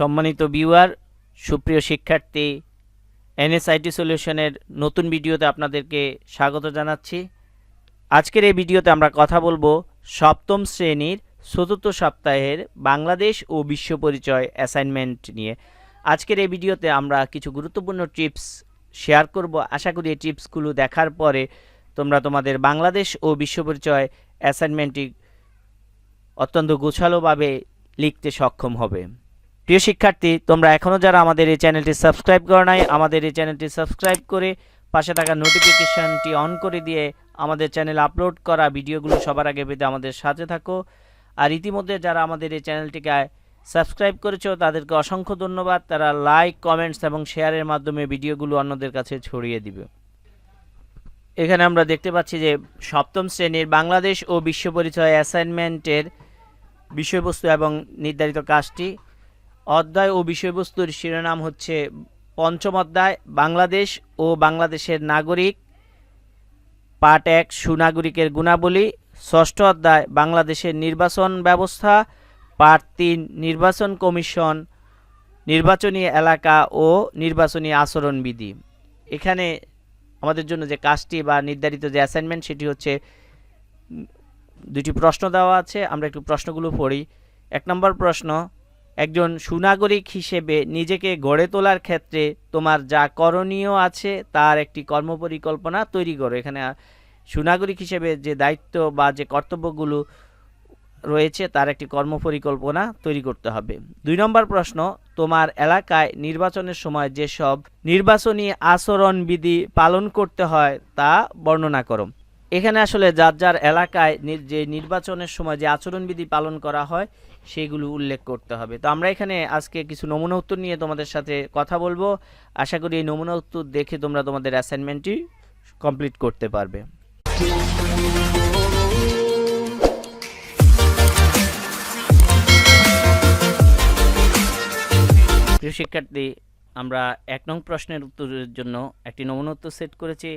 সম্মানিত ভিউয়ার সুপ্রিয় শিক্ষার্থী এনএসআইটি সলিউশনের নতুন ভিডিওতে আপনাদেরকে স্বাগত জানাচ্ছি। আজকের এই ভিডিওতে আমরা কথা বলব সপ্তম শ্রেণির চতুর্থ সপ্তাহের বাংলাদেশ ও বিশ্ব পরিচয় অ্যাসাইনমেন্ট নিয়ে। আজকের এই ভিডিওতে আমরা কিছু গুরুত্বপূর্ণ টিপস শেয়ার করব। আশা করি এই টিপসগুলো দেখার পরে তোমরা তোমাদের বাংলাদেশ ও বিশ্ব পরিচয় অ্যাসাইনমেন্টটি অত্যন্ত গোছালোভাবে লিখতে সক্ষম হবে। প্রিয় শিক্ষার্থী, তোমরা এখনও যারা আমাদের এই চ্যানেলটি সাবস্ক্রাইব করো নাই, আমাদের এই চ্যানেলটি সাবস্ক্রাইব করে পাশে থাকা নোটিফিকেশনটি অন করে দিয়ে আমাদের চ্যানেল আপলোড করা ভিডিওগুলো সবার আগে পেতে আমাদের সাথে থাকো। আর ইতিমধ্যে যারা আমাদের এই চ্যানেলটিকে সাবস্ক্রাইব করেছ, তাদেরকে অসংখ্য ধন্যবাদ। তারা লাইক কমেন্টস এবং শেয়ারের মাধ্যমে ভিডিওগুলো অন্যদের কাছে ছড়িয়ে দিবে। এখানে আমরা দেখতে পাচ্ছি যে সপ্তম শ্রেণির বাংলাদেশ ও বিশ্ব পরিচয় অ্যাসাইনমেন্টের বিষয়বস্তু এবং নির্ধারিত কাজটি অধ্যায় ও বিষয়বস্তুর শিরোনাম হচ্ছে পঞ্চম অধ্যায়, বাংলাদেশ ও বাংলাদেশের নাগরিক। পার্ট এক, সুনাগরিকের গুণাবলী। ষষ্ঠ অধ্যায়, বাংলাদেশের নির্বাচন ব্যবস্থা। পার্ট তিন, নির্বাচন কমিশন, নির্বাচনী এলাকা ও নির্বাচনী আচরণবিধি। এখানে আমাদের জন্য যে কাজটি বা নির্ধারিত যে অ্যাসাইনমেন্ট সেটি হচ্ছে দুটি প্রশ্ন দেওয়া আছে। আমরা একটু প্রশ্নগুলো পড়ি। এক নম্বর প্রশ্ন একজন সুনাগরিক হিসেবে নিজেকে গড়ে তোলার ক্ষেত্রে তোমার যা করণীয় আছে তার একটি কর্মপরিকল্পনা তৈরি করো। এখানে সুনাগরিক হিসেবে যে দায়িত্ব বা যে কর্তব্যগুলো রয়েছে তার একটি কর্মপরিকল্পনা তৈরি করতে হবে। দুই নম্বর প্রশ্ন, তোমার এলাকায় নির্বাচনের সময় যেসব নির্বাচনী আচরণবিধি পালন করতে হয় তা বর্ণনা করো। এখানে আসলে যার যার এলাকায় যে নির্বাচনের সময় যে আচরণবিধি পালন করা হয়, সেগুলো উল্লেখ করতে হবে। তো আমরা এখানে আজকে কিছু নমুনা উত্তর নিয়ে তোমাদের সাথে কথা বলব। আশা করি এই নমুনা উত্তর দেখে তোমরা তোমাদের অ্যাসাইনমেন্টটি কমপ্লিট করতে পারবে। প্রিয় শিক্ষার্থী, আমরা এক নং প্রশ্নের উত্তরের জন্য একটি নমুনা উত্তর সেট করেছি।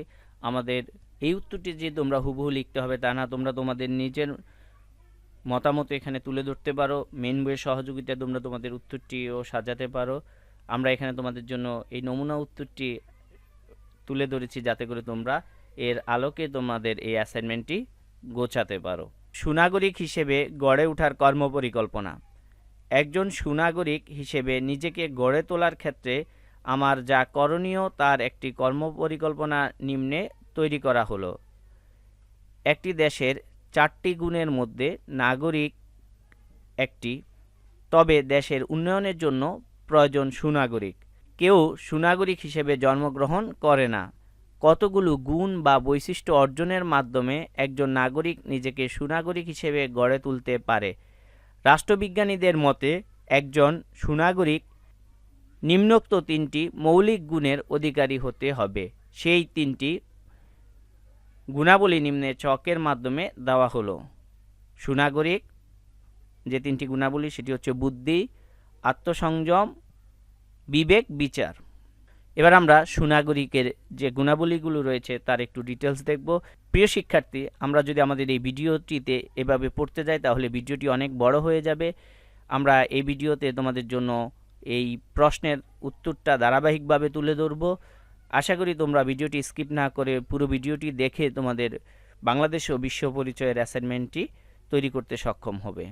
আমাদের এই উত্তরটি যে তোমরা হুবহু লিখতে হবে তা না, তোমরা তোমাদের নিজের মতামত এখানে তুলে ধরতে পারো মেন বইয়ের সহযোগিতায় তোমরা তোমাদের উত্তরটিও সাজাতে পারো। আমরা এখানে তোমাদের জন্য এই নমুনা উত্তরটি তুলে ধরেছি যাতে করে তোমরা এর আলোকে তোমাদের এই অ্যাসাইনমেন্টটি গোছাতে পারো। সুনাগরিক হিসেবে গড়ে ওঠার কর্মপরিকল্পনা। একজন সুনাগরিক হিসেবে নিজেকে গড়ে তোলার ক্ষেত্রে আমার যা করণীয় তার একটি কর্মপরিকল্পনা নিম্নে তৈরি করা হলো। একটি দেশের চারটি গুণের মধ্যে নাগরিক একটি, তবে দেশের উন্নয়নের জন্য প্রয়োজন সুনাগরিক। কেউ সুনাগরিক হিসেবে জন্মগ্রহণ করে না। কতগুলো গুণ বা বৈশিষ্ট্য অর্জনের মাধ্যমে একজন নাগরিক নিজেকে সুনাগরিক হিসেবে গড়ে তুলতে পারে? রাষ্ট্রবিজ্ঞানীদের মতে, একজন সুনাগরিক নিম্নোক্ত তিনটি মৌলিক গুণের অধিকারী হতে হবে। সেই তিনটি গুণাবলী নিম্নে চকের মাধ্যমে দেওয়া হলো। সুনাগরিক, যে তিনটি গুণাবলী, সেটি হচ্ছে বুদ্ধি, আত্মসংযম, বিবেক, বিচার। এবার আমরা সুনাগরিকের যে গুণাবলীগুলো রয়েছে, তার একটু ডিটেলস দেখব। প্রিয় শিক্ষার্থী, আমরা যদি আমাদের এই ভিডিওটিতে এভাবে পড়তে যাই, তাহলে ভিডিওটি অনেক বড় হয়ে যাবে। আমরা এই ভিডিওতে তোমাদের জন্য এই প্রশ্নের উত্তরটা ধারাবাহিকভাবে তুলে ধরব। আশা করি তোমরা ভিডিওটি স্কিপ না করে পুরো ভিডিওটি দেখে তোমাদের বাংলাদেশ ও বিশ্ব পরিচয়ের অ্যাসাইনমেন্টটি তৈরি করতে সক্ষম হবে।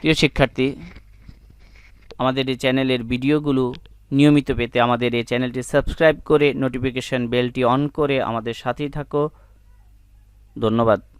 প্রিয় শিক্ষার্থী, আমাদের এই চ্যানেলের ভিডিওগুলো নিয়মিত পেতে আমাদের এই চ্যানেলটি সাবস্ক্রাইব করে নোটিফিকেশন বেলটি অন করে আমাদের সাথেই থাকো। ধন্যবাদ।